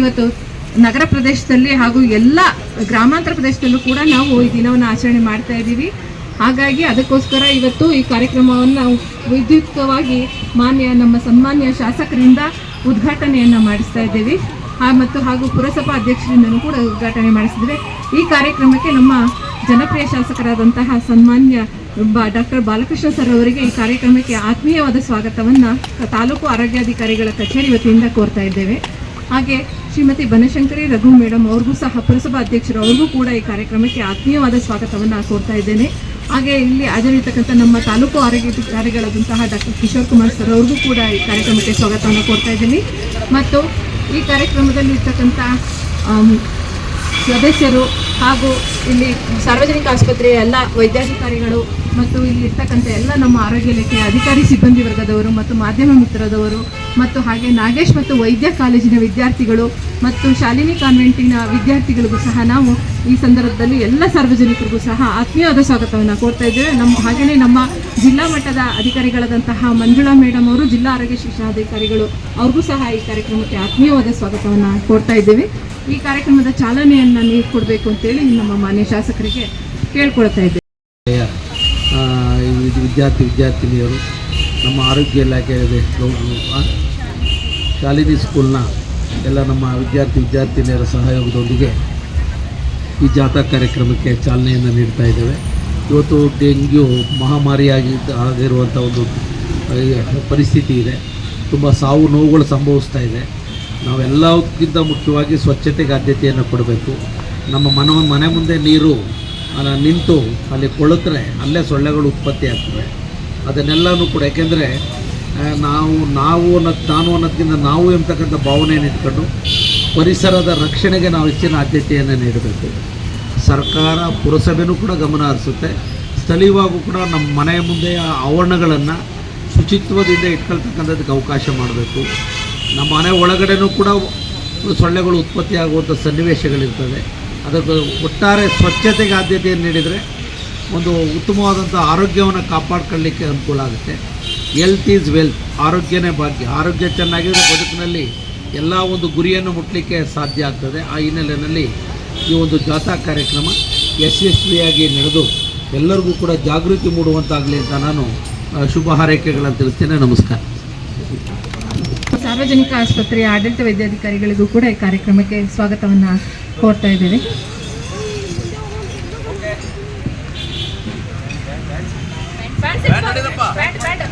ಇವತ್ತು ನಗರ ಪ್ರದೇಶದಲ್ಲಿ ಹಾಗೂ ಎಲ್ಲ ಗ್ರಾಮಾಂತರ ಪ್ರದೇಶದಲ್ಲೂ ಕೂಡ ನಾವು ಈ ದಿನವನ್ನು ಆಚರಣೆ ಮಾಡ್ತಾ ಇದ್ದೀವಿ. ಹಾಗಾಗಿ ಅದಕ್ಕೋಸ್ಕರ ಇವತ್ತು ಈ ಕಾರ್ಯಕ್ರಮವನ್ನು ವಿದ್ಯುಕ್ತವಾಗಿ ಮಾನ್ಯ ನಮ್ಮ ಸನ್ಮಾನ್ಯ ಶಾಸಕರಿಂದ ಉದ್ಘಾಟನೆಯನ್ನು ಮಾಡಿಸ್ತಾ ಇದ್ದೀವಿ. ಮತ್ತು ಹಾಗೂ ಪುರಸಭಾ ಅಧ್ಯಕ್ಷರಿಂದನೂ ಕೂಡ ಉದ್ಘಾಟನೆ ಮಾಡಿಸಿದ್ದೇವೆ ಈ ಕಾರ್ಯಕ್ರಮಕ್ಕೆ ನಮ್ಮ ಜನಪ್ರಿಯ ಶಾಸಕರಾದಂತಹ ಸನ್ಮಾನ್ಯ ಡಾಕ್ಟರ್ ಬಾಲಕೃಷ್ಣ ಸರ್ ಅವರಿಗೆ ಈ ಕಾರ್ಯಕ್ರಮಕ್ಕೆ ಆತ್ಮೀಯವಾದ ಸ್ವಾಗತವನ್ನು ತಾಲೂಕು ಆರೋಗ್ಯಾಧಿಕಾರಿಗಳ ಕಚೇರಿ ವತಿಯಿಂದ ಕೋರ್ತಾ ಇದ್ದೇವೆ. ಹಾಗೆ ಶ್ರೀಮತಿ ಬನಶಂಕರಿ ರಘು ಮೇಡಮ್ ಅವ್ರಿಗೂ ಸಹ ಪುರಸಭಾ ಅಧ್ಯಕ್ಷರು ಅವ್ರಿಗೂ ಕೂಡ ಈ ಕಾರ್ಯಕ್ರಮಕ್ಕೆ ಆತ್ಮೀಯವಾದ ಸ್ವಾಗತವನ್ನು ಕೋರ್ತಾ ಇದ್ದೇನೆ. ಹಾಗೆ ಇಲ್ಲಿ ಹಾಜರಿರ್ತಕ್ಕಂಥ ನಮ್ಮ ತಾಲೂಕು ಆರೋಗ್ಯಾಧಿಕಾರಿಗಳಾದಂತಹ ಡಾಕ್ಟರ್ ಕಿಶೋರ್ ಕುಮಾರ್ ಸರ್ ಅವ್ರಿಗೂ ಕೂಡ ಈ ಕಾರ್ಯಕ್ರಮಕ್ಕೆ ಸ್ವಾಗತವನ್ನು ಕೋರ್ತಾ ಇದ್ದೀನಿ. ಮತ್ತು ಈ ಕಾರ್ಯಕ್ರಮದಲ್ಲಿ ಇರ್ತಕ್ಕಂಥ ಸದಸ್ಯರು ಹಾಗೂ ಇಲ್ಲಿ ಸಾರ್ವಜನಿಕ ಆಸ್ಪತ್ರೆಯ ಎಲ್ಲ ವೈದ್ಯಾಧಿಕಾರಿಗಳು ಮತ್ತು ಇಲ್ಲಿ ಇರ್ತಕ್ಕಂಥ ಎಲ್ಲ ನಮ್ಮ ಆರೋಗ್ಯ ಇಲಾಖೆಯ ಅಧಿಕಾರಿ ಸಿಬ್ಬಂದಿ ವರ್ಗದವರು ಮತ್ತು ಮಾಧ್ಯಮ ಮಿತ್ರದವರು ಮತ್ತು ಹಾಗೆ ನಾಗೇಶ್ ಮತ್ತು ವೈದ್ಯ ಕಾಲೇಜಿನ ವಿದ್ಯಾರ್ಥಿಗಳು ಮತ್ತು ಶಾಲಿನಿ ಕಾನ್ವೆಂಟಿನ ವಿದ್ಯಾರ್ಥಿಗಳಿಗೂ ಸಹ ನಾವು ಈ ಸಂದರ್ಭದಲ್ಲಿ ಎಲ್ಲ ಸಾರ್ವಜನಿಕರಿಗೂ ಸಹ ಆತ್ಮೀಯವಾದ ಸ್ವಾಗತವನ್ನು ಕೋರ್ತಾ ಇದ್ದೇವೆ. ನಮ್ಮ ಹಾಗೆಯೇ ನಮ್ಮ ಜಿಲ್ಲಾ ಮಟ್ಟದ ಅಧಿಕಾರಿಗಳಾದಂತಹ ಮಂಜುಳಾ ಮೇಡಮ್ ಅವರು, ಜಿಲ್ಲಾ ಆರೋಗ್ಯ ಶಿಕ್ಷಣಾಧಿಕಾರಿಗಳು, ಅವ್ರಿಗೂ ಸಹ ಈ ಕಾರ್ಯಕ್ರಮಕ್ಕೆ ಆತ್ಮೀಯವಾದ ಸ್ವಾಗತವನ್ನು ಕೋರ್ತಾ ಇದ್ದೇವೆ. ಈ ಕಾರ್ಯಕ್ರಮದ ಚಾಲನೆಯನ್ನು ನೀವು ಕೊಡಬೇಕು ಅಂತೇಳಿ ನಮ್ಮ ಮಾನ್ಯ ಶಾಸಕರಿಗೆ ಕೇಳ್ಕೊಳ್ತಾ ಇದ್ದೇವೆ. ವಿದ್ಯಾರ್ಥಿ ವಿದ್ಯಾರ್ಥಿನಿಯರು ನಮ್ಮ ಆರೋಗ್ಯ ಇಲಾಖೆ ಇದೆ ಶಾಲಿನಿ ಸ್ಕೂಲ್ನ ಎಲ್ಲ ನಮ್ಮ ವಿದ್ಯಾರ್ಥಿ ವಿದ್ಯಾರ್ಥಿನಿಯರ ಸಹಯೋಗದೊಂದಿಗೆ ಈ ಜಾಥಾ ಕಾರ್ಯಕ್ರಮಕ್ಕೆ ಚಾಲನೆಯನ್ನು ನೀಡ್ತಾ ಇದ್ದೇವೆ. ಇವತ್ತು ಡೆಂಗ್ಯೂ ಮಹಾಮಾರಿಯಾಗಿ ಆಗಿರುವಂಥ ಒಂದು ಪರಿಸ್ಥಿತಿ ಇದೆ. ತುಂಬ ಸಾವು ನೋವುಗಳು ಸಂಭವಿಸ್ತಾ ಇದೆ. ನಾವೆಲ್ಲಕ್ಕಿಂತ ಮುಖ್ಯವಾಗಿ ಸ್ವಚ್ಛತೆಗೆ ಆದ್ಯತೆಯನ್ನು ಕೊಡಬೇಕು. ನಮ್ಮ ಮನ ಮನೆ ಮುಂದೆ ನೀರು ನಿಂತು ಅಲ್ಲಿ ಕೊಳತ್ರೆ ಅಲ್ಲೇ ಸೊಳ್ಳೆಗಳು ಉತ್ಪತ್ತಿ ಆಗ್ತವೆ. ಅದನ್ನೆಲ್ಲನೂ ಕೂಡ. ಯಾಕೆಂದರೆ ನಾವು ನಾವು ಅನ್ನೋದು ನಾನು ಅನ್ನೋದಕ್ಕಿಂತ ನಾವು ಎಂಬತಕ್ಕಂಥ ಭಾವನೆಯನ್ನು ಇಟ್ಕೊಂಡು ಪರಿಸರದ ರಕ್ಷಣೆಗೆ ನಾವು ಹೆಚ್ಚಿನ ಆದ್ಯತೆಯನ್ನು ನೀಡಬೇಕು. ಸರ್ಕಾರ, ಪುರಸಭೆನೂ ಕೂಡ ಗಮನ ಹರಿಸುತ್ತೆ. ಸ್ಥಳೀಯವಾಗೂ ಕೂಡ ನಮ್ಮ ಮನೆಯ ಮುಂದೆಯ ಆವರಣಗಳನ್ನು ಶುಚಿತ್ವದಿಂದ ಇಟ್ಕೊಳ್ತಕ್ಕಂಥದ್ದಕ್ಕೆ ಅವಕಾಶ ಮಾಡಬೇಕು. ನಮ್ಮ ಮನೆ ಒಳಗಡೆನೂ ಕೂಡ ಸೊಳ್ಳೆಗಳು ಉತ್ಪತ್ತಿಯಾಗುವಂಥ ಸನ್ನಿವೇಶಗಳಿರ್ತದೆ ಅದಕ್ಕೆ ಒಟ್ಟಾರೆ ಸ್ವಚ್ಛತೆಗೆ ಆದ್ಯತೆಯನ್ನು ನೀಡಿದರೆ ಒಂದು ಉತ್ತಮವಾದಂಥ ಆರೋಗ್ಯವನ್ನು ಕಾಪಾಡ್ಕೊಳ್ಳಿಕ್ಕೆ ಅನುಕೂಲ ಆಗುತ್ತೆ. ಹೆಲ್ತ್ ಈಸ್ ವೆಲ್ತ್ ಆರೋಗ್ಯನೇ ಭಾಗ್ಯ. ಆರೋಗ್ಯ ಚೆನ್ನಾಗಿದ್ದರೆ ಬದುಕಿನಲ್ಲಿ ಎಲ್ಲ ಒಂದು ಗುರಿಯನ್ನು ಮುಟ್ಟಲಿಕ್ಕೆ ಸಾಧ್ಯ ಆಗ್ತದೆ. ಆ ಹಿನ್ನೆಲೆಯಲ್ಲಿ ಈ ಒಂದು ಜಾಥಾ ಕಾರ್ಯಕ್ರಮ ಯಶಸ್ವಿಯಾಗಿ ನಡೆದು ಎಲ್ಲರಿಗೂ ಕೂಡ ಜಾಗೃತಿ ಮೂಡುವಂತಾಗಲಿ ಅಂತ ನಾನು ಶುಭ ಹಾರೈಕೆಗಳನ್ನು ತಿಳಿಸ್ತೇನೆ. ನಮಸ್ಕಾರ. ಸಾರ್ವಜನಿಕ ಆಸ್ಪತ್ರೆಯ ಆಡಳಿತ ವೈದ್ಯಾಧಿಕಾರಿಗಳಿಗೂ ಕೂಡ ಈ ಕಾರ್ಯಕ್ರಮಕ್ಕೆ ಸ್ವಾಗತವನ್ನು ಕೋರ್ತಾ ಇದ್ದೇವೆ. Pant pant pant